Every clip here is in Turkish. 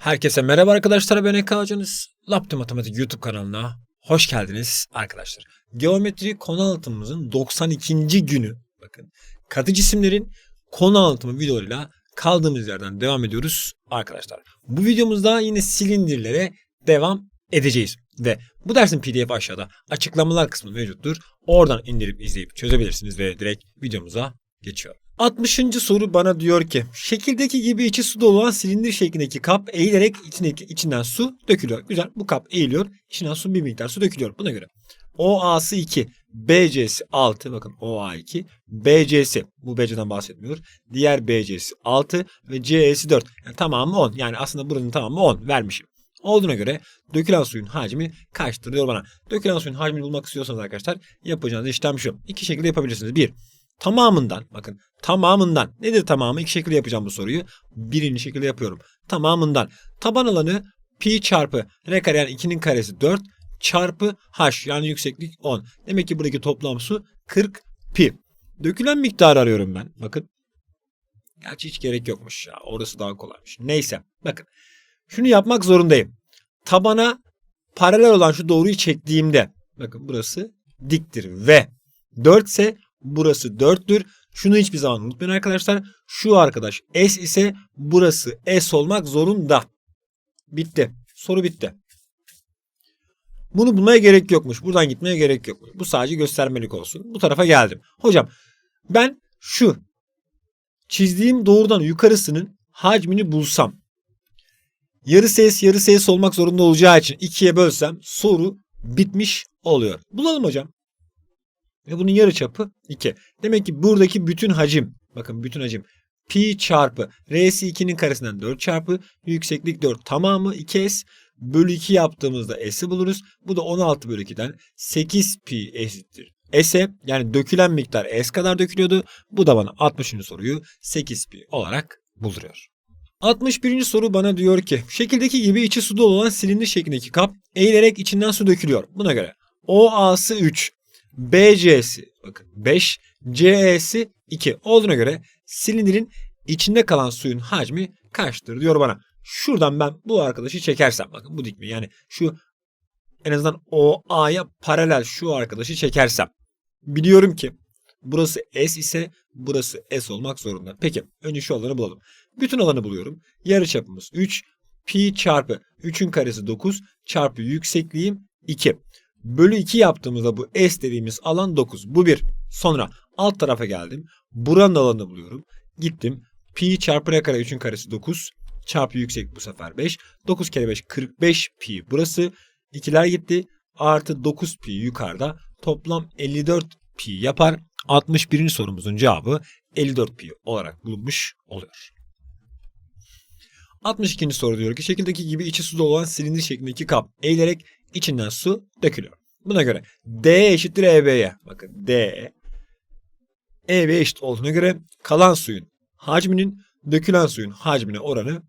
Herkese merhaba arkadaşlar ben Eka Hocanız. Laptop Matematik YouTube kanalına hoş geldiniz arkadaşlar. Geometri konu anlatımımızın 92. günü. Bakın katı cisimlerin konu anlatımı videolarıyla kaldığımız yerden devam ediyoruz arkadaşlar. Bu videomuzda yine silindirlere devam edeceğiz. Ve bu dersin pdf aşağıda açıklamalar kısmı mevcuttur. Oradan indirip izleyip çözebilirsiniz ve direkt videomuza geçiyorum. 60. soru bana diyor ki şekildeki gibi içi su dolu olan silindir şeklindeki kap eğilerek içindeki, içinden su dökülüyor. Güzel bu kap eğiliyor. İçinden su bir miktar su dökülüyor. Buna göre OA'sı 2, BC'si 6 bakın OA 2, BC'si bu BC'den bahsetmiyor. Diğer BC'si 6 ve CE'si 4. Yani tamamı 10. Yani aslında buranın tamamı 10 vermişim. Olduğuna göre dökülen suyun hacmi kaçtır diyor bana. Dökülen suyun hacmini bulmak istiyorsanız arkadaşlar yapacağınız işlem şu. İki şekilde yapabilirsiniz. Bir, tamamından bakın tamamından nedir tamamı? İki şekilde yapacağım bu soruyu. Birinci şekilde yapıyorum. Tamamından taban alanı pi çarpı r kare yani 2'nin karesi 4 çarpı h yani yükseklik 10. Demek ki buradaki toplam su 40 pi. Dökülen miktarı arıyorum ben. Bakın. Gerçi hiç gerek yokmuş ya. Orası daha kolaymış. Neyse. Bakın. Şunu yapmak zorundayım. Tabana paralel olan şu doğruyu çektiğimde bakın burası diktir ve 4 ise burası 4'tür. Şunu hiçbir zaman unutmayın arkadaşlar. Şu arkadaş S ise burası S olmak zorunda. Bitti. Soru bitti. Bunu bulmaya gerek yokmuş. Buradan gitmeye gerek yokmuş. Bu sadece göstermelik olsun. Bu tarafa geldim. Hocam ben şu çizdiğim doğrudan yukarısının hacmini bulsam yarı ses yarı ses olmak zorunda olacağı için ikiye bölsem soru bitmiş oluyor. Bulalım hocam. Ve bunun yarı çapı 2. Demek ki buradaki bütün hacim bakın bütün hacim pi çarpı r'si 2'nin karesinden 4 çarpı yükseklik 4 tamamı 2s bölü 2 yaptığımızda s'i buluruz. Bu da 16 bölü 2'den 8 pi eşittir. S'e yani dökülen miktar S kadar dökülüyordu. Bu da bana 60. soruyu 8 pi olarak bulduruyor. 61. soru bana diyor ki şekildeki gibi içi su dolu olan silindir şeklindeki kap eğilerek içinden su dökülüyor. Buna göre OA'sı 3, BC'si bakın 5, CE'si 2 olduğuna göre silindirin içinde kalan suyun hacmi kaçtır diyor bana. Şuradan ben bu arkadaşı çekersem bakın bu dikme yani şu en azından OA'ya paralel şu arkadaşı çekersem biliyorum ki burası S ise burası S olmak zorunda. Peki önce şu alanı bulalım. Bütün alanı buluyorum. Yarı çapımız 3 pi çarpı 3'ün karesi 9 çarpı yüksekliğim 2 bölü 2 yaptığımızda bu S dediğimiz alan 9. Bu bir. Sonra alt tarafa geldim. Buranın alanını buluyorum. Gittim. Pi çarpı r kare 3'ün karesi 9. Çarpı yüksek bu sefer 5. 9 kere 5 45 pi burası. İkiler gitti. Artı 9 pi yukarıda. Toplam 54 pi yapar. 61. sorumuzun cevabı 54 pi olarak bulunmuş oluyor. 62. soru diyor ki şekildeki gibi içi su dolu olan silindir şeklindeki kap eğilerek içinden su dökülüyor. Buna göre D eşittir EB'ye. Bakın D EB eşit olduğuna göre kalan suyun hacminin dökülen suyun hacmine oranı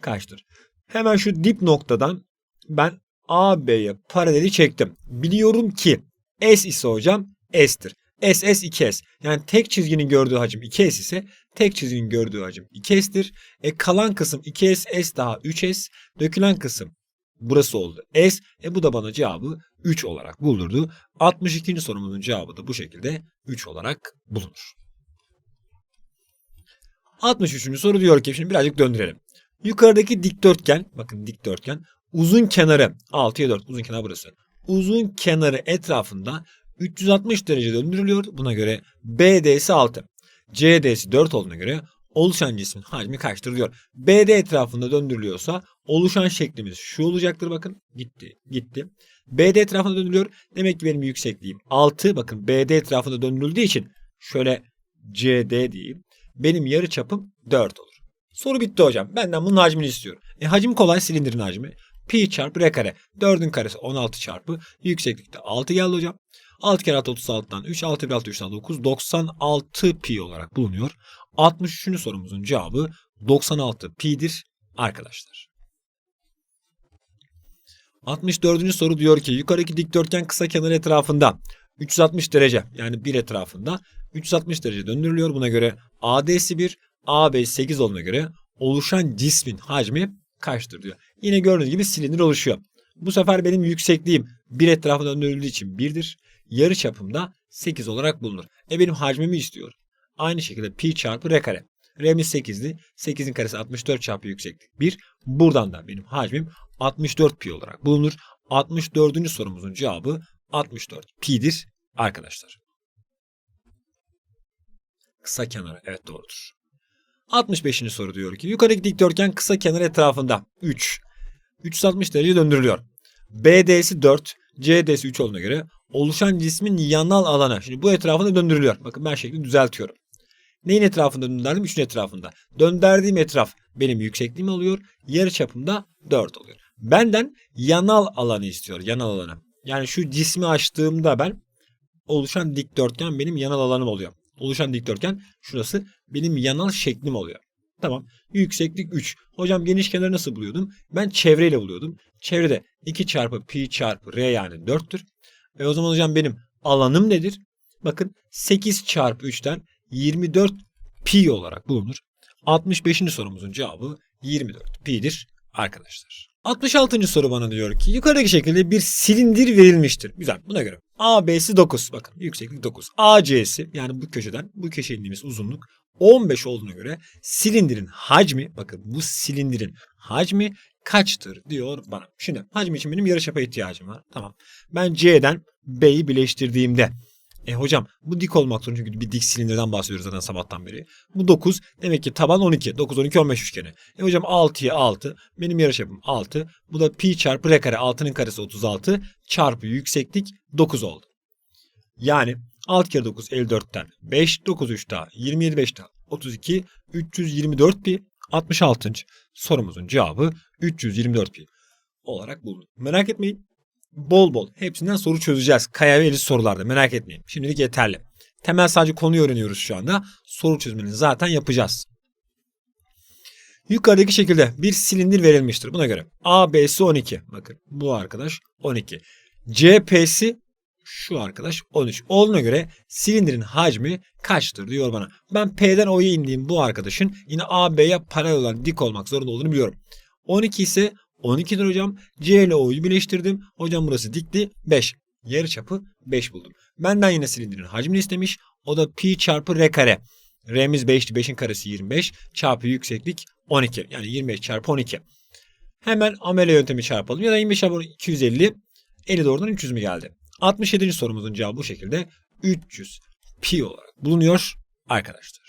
kaçtır? Hemen şu dip noktadan ben AB'ye paraleli çektim. Biliyorum ki S ise hocam S'tir. S, S, 2S. Yani tek çizginin gördüğü hacim 2S ise tek çizginin gördüğü hacim 2S'tir. E kalan kısım 2S, S daha 3S. Dökülen kısım burası oldu. S. E bu da bana cevabı 3 olarak buldurdu. 62. sorumuzun cevabı da bu şekilde 3 olarak bulunur. 63. soru diyor ki şimdi birazcık döndürelim. Yukarıdaki dikdörtgen bakın dikdörtgen uzun kenarı 6'ya 4 uzun kenar burası. Uzun kenarı etrafında 360 derece döndürülüyor. Buna göre BD'si 6. CD'si 4 olduğuna göre oluşan cismin hacmi kaçtır diyor. BD etrafında döndürülüyorsa oluşan şeklimiz şu olacaktır bakın. Gitti, gitti. BD etrafında döndürülüyor. Demek ki benim yüksekliğim 6. Bakın BD etrafında döndürüldüğü için şöyle CD diyeyim. Benim yarı çapım 4 olur. Soru bitti hocam. Benden bunun hacmini istiyorum. E, hacim kolay silindirin hacmi. Pi çarpı r kare. 4'ün karesi 16 çarpı yükseklikte 6 geldi hocam. 6 kere 6 36'dan 3, 6 bir 6 3'ten 9, 96 pi olarak bulunuyor. 63. sorumuzun cevabı 96 pi'dir arkadaşlar. 64. soru diyor ki yukarıdaki dikdörtgen kısa kenar etrafında 360 derece yani bir etrafında 360 derece döndürülüyor. Buna göre AD'si 1, AB 8 olduğuna göre oluşan cismin hacmi kaçtır diyor. Yine gördüğünüz gibi silindir oluşuyor. Bu sefer benim yüksekliğim bir etrafa döndürüldüğü için 1'dir. Yarı çapımda 8 olarak bulunur. E benim hacmimi istiyor. Aynı şekilde pi çarpı r kare. R'miz 8'di. 8'in karesi 64 çarpı yükseklik 1. Buradan da benim hacmim 64 pi olarak bulunur. 64. sorumuzun cevabı 64 pi'dir arkadaşlar. Kısa kenarı evet doğrudur. 65. soru diyor ki yukarıdaki dikdörtgen kısa kenar etrafında 3 360 derece döndürülüyor. BD'si 4, CD'si 3 olduğuna göre oluşan cismin yanal alanı. Şimdi bu etrafında döndürülüyor. Bakın ben şekli düzeltiyorum. Neyin etrafında döndürdüm? 3'ün etrafında. Döndürdüğüm etraf benim yüksekliğim oluyor. Yarı çapımda 4 oluyor. Benden yanal alanı istiyor. Yanal alanı. Yani şu cismi açtığımda ben oluşan dikdörtgen benim yanal alanım oluyor. Oluşan dikdörtgen şurası benim yanal şeklim oluyor. Tamam. Yükseklik 3. Hocam geniş kenarı nasıl buluyordum? Ben çevreyle buluyordum. Çevrede 2 çarpı pi çarpı r yani 4'tür. E o zaman hocam benim alanım nedir? Bakın 8 çarpı 3'ten 24 pi olarak bulunur. 65. sorumuzun cevabı 24 pi'dir arkadaşlar. 66. soru bana diyor ki yukarıdaki şekilde bir silindir verilmiştir. Güzel buna göre. AB'si 9 bakın yükseklik 9. AC'si yani bu köşeden bu köşe indiğimiz uzunluk 15 olduğuna göre silindirin hacmi bakın bu silindirin hacmi kaçtır diyor bana. Şimdi hacim için benim yarıçapa ihtiyacım var. Tamam. Ben C'den B'yi birleştirdiğimde e hocam bu dik olmak zorunda çünkü bir dik silindirden bahsediyoruz zaten sabahtan beri. Bu 9 demek ki taban 12. 9 12 15 üçgeni. E hocam 6'ya 6 benim yarıçapım 6. Bu da pi çarpı r kare 6'nın karesi 36 çarpı yükseklik 9 oldu. Yani 6 kere 9 54'ten 5 9 3 daha 27 5 daha 32 324 pi 66. sorumuzun cevabı 324 pi olarak bulundu. Merak etmeyin bol bol hepsinden soru çözeceğiz. Kaya ve Elis sorularda merak etmeyin. Şimdilik yeterli. Temel sadece konuyu öğreniyoruz şu anda. Soru çözümünü zaten yapacağız. Yukarıdaki şekilde bir silindir verilmiştir. Buna göre AB'si 12. Bakın bu arkadaş 12. CP'si şu arkadaş 13. Olduğuna göre silindirin hacmi kaçtır diyor bana. Ben P'den O'ya indiğim bu arkadaşın yine AB'ye paralel olan dik olmak zorunda olduğunu biliyorum. 12 ise 12'dir hocam. C ile O'yu birleştirdim. Hocam burası dikti. 5. Yarı çapı 5 buldum. Benden yine silindirin hacmini istemiş. O da pi çarpı r kare. R'miz 5'ti. 5'in karesi 25. Çarpı yükseklik 12. Yani 25 çarpı 12. Hemen amele yöntemi çarpalım. Ya da 25 çarpı 250. 50 doğrudan 300 mü geldi? 67. sorumuzun cevabı bu şekilde 300 pi olarak bulunuyor arkadaşlar.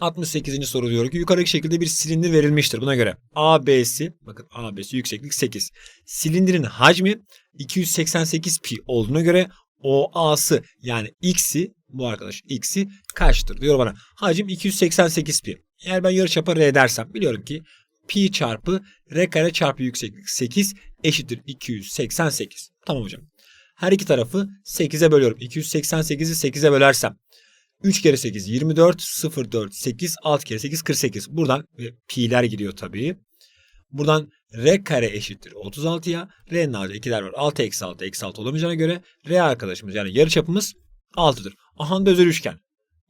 68. soru diyor ki yukarıdaki şekilde bir silindir verilmiştir. Buna göre AB'si bakın AB'si yükseklik 8. Silindirin hacmi 288 pi olduğuna göre OA'sı yani X'i bu arkadaş X'i kaçtır diyor bana. Hacim 288 pi. Eğer ben yarıçapa R dersem biliyorum ki pi çarpı R kare çarpı yükseklik 8 eşittir 288. Tamam hocam. Her iki tarafı 8'e bölüyorum. 288'i 8'e bölersem 3 kere 8 24, 0 4 8, 6 kere 8 48. Buradan pi'ler gidiyor tabii. Buradan r kare eşittir 36'ya. R'nin altında 2'ler var. 6 eksi 6 eksi 6 olamayacağına göre R arkadaşımız yani yarıçapımız 6'dır. Aha özel üçgen.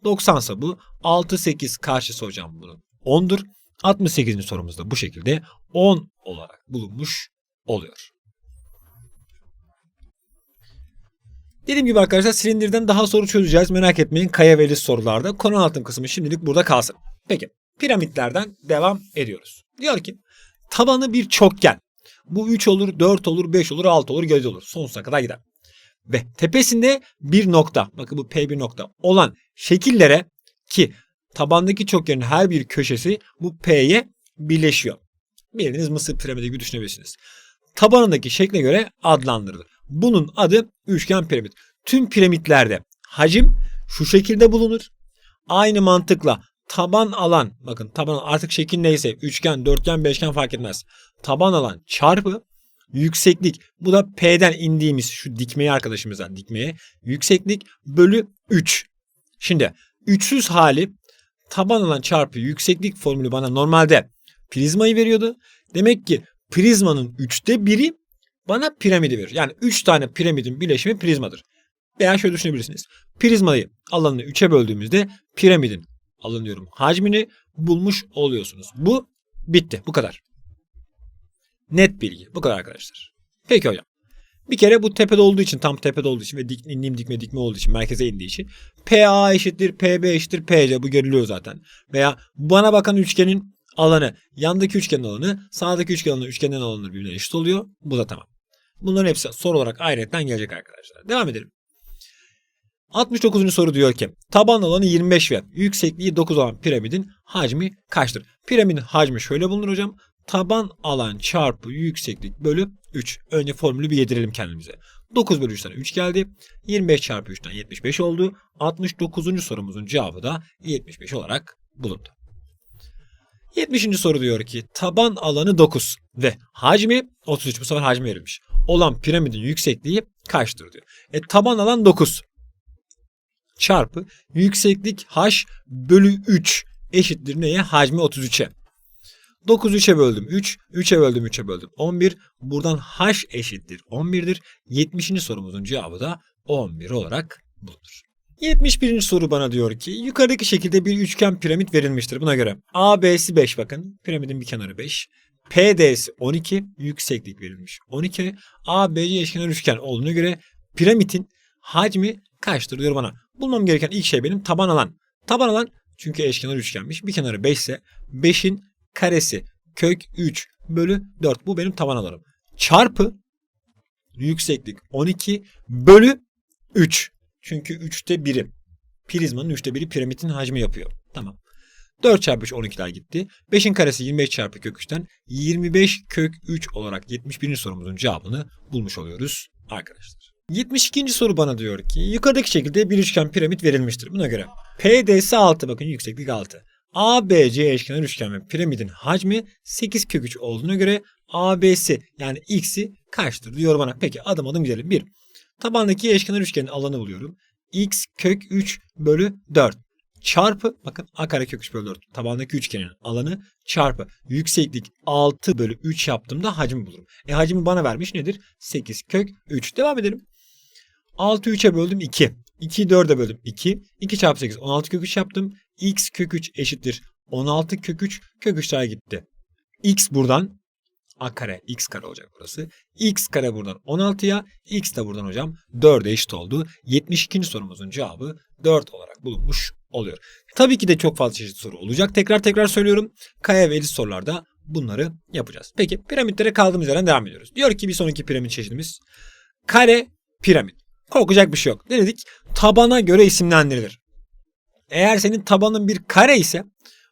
90 ise bu. 6 8 karşısı hocam bunun 10'dur. 68. sorumuzda bu şekilde 10 olarak bulunmuş oluyor. Dediğim gibi arkadaşlar silindirden daha soru çözeceğiz. Merak etmeyin kaya ve sorularda. Konu anlatım kısmı şimdilik burada kalsın. Peki piramitlerden devam ediyoruz. Diyor ki tabanı bir çokgen. Bu 3 olur, 4 olur, 5 olur, 6 olur, 7 olur. Sonsuza kadar gider. Ve tepesinde bir nokta, bakın bu P1 nokta olan şekillere ki tabandaki çokgenin her bir köşesi bu P'ye birleşiyor. Biriniz Mısır piramidi gibi düşünebilirsiniz. Tabanındaki şekle göre adlandırılır. Bunun adı üçgen piramit. Tüm piramitlerde hacim şu şekilde bulunur. Aynı mantıkla taban alan bakın taban artık şekil neyse üçgen, dörtgen, beşgen fark etmez. Taban alan çarpı yükseklik bu da P'den indiğimiz şu dikmeye arkadaşımızdan dikmeye yükseklik bölü 3. Şimdi 300 hali taban alan çarpı yükseklik formülü bana normalde prizmayı veriyordu. Demek ki prizmanın üçte biri bana piramidi verir. Yani 3 tane piramidin bileşimi prizmadır. Veya şöyle düşünebilirsiniz. Prizmayı alanını 3'e böldüğümüzde piramidin alanı diyorum hacmini bulmuş oluyorsunuz. Bu bitti. Bu kadar. Net bilgi. Bu kadar arkadaşlar. Peki hocam. Bir kere bu tepede olduğu için tam tepede olduğu için ve dik, indiğim dikme dikme olduğu için merkeze indiği için PA eşittir PB eşittir PC bu görülüyor zaten. Veya bana bakan üçgenin alanı yandaki üçgenin alanı sağdaki üçgenin alanı üçgenin alanı birbirine eşit oluyor. Bu da tamam. Bunların hepsi soru olarak ayrıyetten gelecek arkadaşlar. Devam edelim. 69. soru diyor ki taban alanı 25 ve yüksekliği 9 olan piramidin hacmi kaçtır? Piramidin hacmi şöyle bulunur hocam. Taban alan çarpı yükseklik bölü 3. Önce formülü bir yedirelim kendimize. 9 bölü 3'ten 3 geldi. 25 çarpı 3'ten 75 oldu. 69. sorumuzun cevabı da 75 olarak bulundu. 70. soru diyor ki taban alanı 9 ve hacmi 33 bu sefer hacmi verilmiş. Olan piramidin yüksekliği kaçtır diyor. E taban alan 9 çarpı yükseklik h bölü 3 eşittir neye? Hacmi 33'e. 9 3'e böldüm 3. 3'e böldüm 3'e böldüm 11. Buradan h eşittir 11'dir. 70. sorumuzun cevabı da 11 olarak bulunur. 71. soru bana diyor ki yukarıdaki şekilde bir üçgen piramit verilmiştir. Buna göre AB'si 5 bakın. Piramidin bir kenarı 5. PD'si 12. Yükseklik verilmiş 12. ABC eşkenar üçgen olduğuna göre piramidin hacmi kaçtır diyor bana. Bulmam gereken ilk şey benim taban alan. Taban alan çünkü eşkenar üçgenmiş. Bir kenarı 5 ise 5'in karesi kök 3 bölü 4. Bu benim taban alanım. Çarpı yükseklik 12 bölü 3. Çünkü 3'te birim. Prizmanın 3'te 1'i piramidin hacmi yapıyor. Tamam. 4 çarpı 3 12'ler gitti. 5'in karesi 25 çarpı kök 3'ten 25 kök 3 olarak 71. sorumuzun cevabını bulmuş oluyoruz arkadaşlar. 72. soru bana diyor ki yukarıdaki şekilde bir üçgen piramit verilmiştir. Buna göre PD'si 6 bakın yükseklik 6. ABC eşkenar üçgen ve piramidin hacmi 8 kök 3 olduğuna göre AB'si yani x'i kaçtır diyor bana. Peki adım adım gidelim. 1. Tabandaki eşkenar üçgenin alanı buluyorum. x kök 3 bölü 4 çarpı bakın a kare kök 3 bölü 4 tabandaki üçgenin alanı çarpı yükseklik 6 bölü 3 yaptığımda hacmi bulurum. E hacmi bana vermiş nedir? 8 kök 3. Devam edelim. 6 3'e böldüm 2. 2'yi 4'e böldüm 2. 2 çarpı 8 16 kök 3 yaptım. X kök 3 eşittir. 16 kök 3 kök 3 daha gitti. x buradan a kare x kare olacak burası. x kare buradan 16'ya x de buradan hocam 4'e eşit oldu. 72. sorumuzun cevabı 4 olarak bulunmuş oluyor. Tabii ki de çok fazla çeşit soru olacak. Tekrar tekrar söylüyorum. Kaya ve sorularda bunları yapacağız. Peki piramitlere kaldığımız yerden devam ediyoruz. Diyor ki bir sonraki piramit çeşidimiz kare piramit. Korkacak bir şey yok. Ne dedik? Tabana göre isimlendirilir. Eğer senin tabanın bir kare ise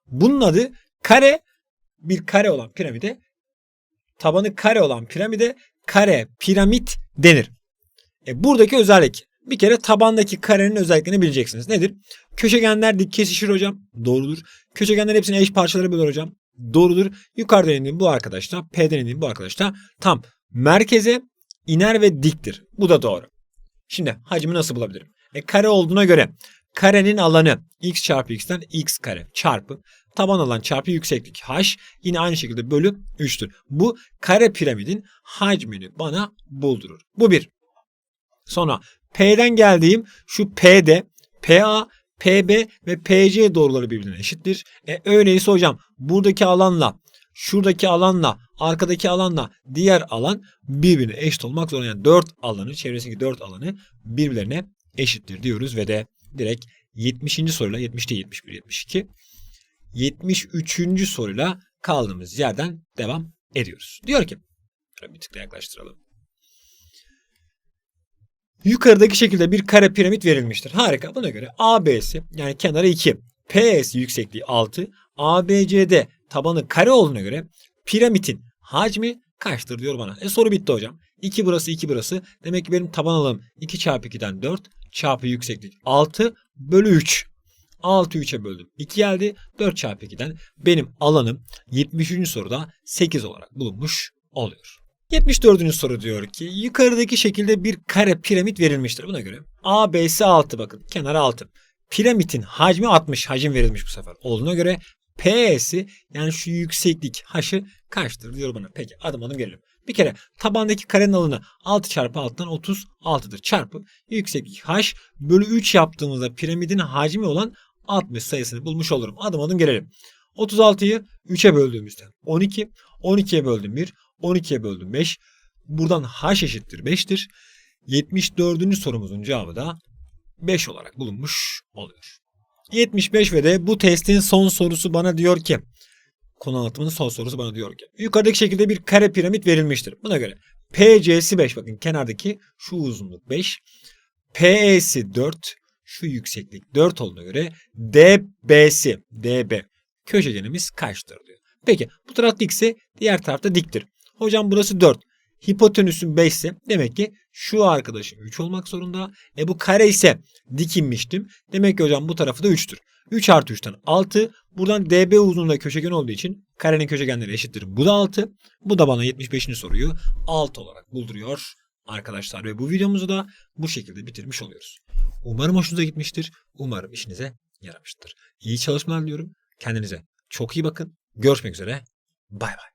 bunun adı kare bir kare olan piramide tabanı kare olan piramide kare piramit denir. E buradaki özellik bir kere tabandaki karenin özelliklerini bileceksiniz. Nedir? Köşegenler dik kesişir hocam. Doğrudur. Köşegenler hepsini eş parçalara bölür hocam. Doğrudur. Yukarıdan indiğim bu arkadaşta, P'den indiğim bu arkadaşta tam merkeze iner ve diktir. Bu da doğru. Şimdi hacmi nasıl bulabilirim? E kare olduğuna göre karenin alanı x çarpı x'ten x kare çarpı taban alan çarpı yükseklik h yine aynı şekilde bölü 3'tür. Bu kare piramidin hacmini bana buldurur. Bu bir. Sonra P'den geldiğim şu P'de PA, PB ve PC doğruları birbirine eşittir. E öyleyse hocam buradaki alanla şuradaki alanla arkadaki alanla diğer alan birbirine eşit olmak zorunda. Yani 4 alanı çevresindeki 4 alanı birbirlerine eşittir diyoruz ve de direkt 70. soruyla 70 değil 71 72 73. soruyla kaldığımız yerden devam ediyoruz. Diyor ki bir tık yaklaştıralım. Yukarıdaki şekilde bir kare piramit verilmiştir. Harika. Buna göre AB'si yani kenarı 2, PS'i yüksekliği 6, ABC'de tabanı kare olduğuna göre piramidin hacmi kaçtır diyor bana. E soru bitti hocam. 2 burası 2 burası. Demek ki benim taban alanım 2 çarpı 2'den 4 çarpı yükseklik 6 bölü 3. 6 3'e böldüm. 2 geldi. 4 çarpı 2'den benim alanım 73. soruda 8 olarak bulunmuş oluyor. 74. soru diyor ki yukarıdaki şekilde bir kare piramit verilmiştir. Buna göre AB'si 6 bakın kenar 6. Piramidin hacmi 60 hacim verilmiş bu sefer. Olduğuna göre P'si yani şu yükseklik h'ı kaçtır diyor bana. Peki adım adım gelelim. Bir kere tabandaki karenin alanı 6 çarpı alttan 36'dır. Çarpı yükseklik h bölü 3 yaptığımızda piramidin hacmi olan 60 sayısını bulmuş olurum. Adım adım gelelim. 36'yı 3'e böldüğümüzde 12, 12'ye böldüm 1, 12'ye böldüm 5. Buradan h eşittir 5'tir. 74. sorumuzun cevabı da 5 olarak bulunmuş oluyor. 75 ve de bu testin son sorusu bana diyor ki konu anlatımının son sorusu bana diyor ki yukarıdaki şekilde bir kare piramit verilmiştir. Buna göre PC'si 5 bakın kenardaki şu uzunluk 5 PE'si 4 şu yükseklik 4 olduğuna göre DB'si DB köşegenimiz kaçtır diyor. Peki bu taraf dikse diğer tarafta diktir. Hocam burası 4. Hipotenüsün 5 ise demek ki şu arkadaşım 3 olmak zorunda. E bu kare ise dik inmiştim. Demek ki hocam bu tarafı da 3'tür. 3 artı 3'ten 6. Buradan DB uzunluğunda köşegen olduğu için karenin köşegenleri eşittir. Bu da 6. Bu da bana 75. soruyu 6 olarak bulduruyor arkadaşlar. Ve bu videomuzu da bu şekilde bitirmiş oluyoruz. Umarım hoşunuza gitmiştir. Umarım işinize yaramıştır. İyi çalışmalar diliyorum. Kendinize çok iyi bakın. Görüşmek üzere. Bay bay.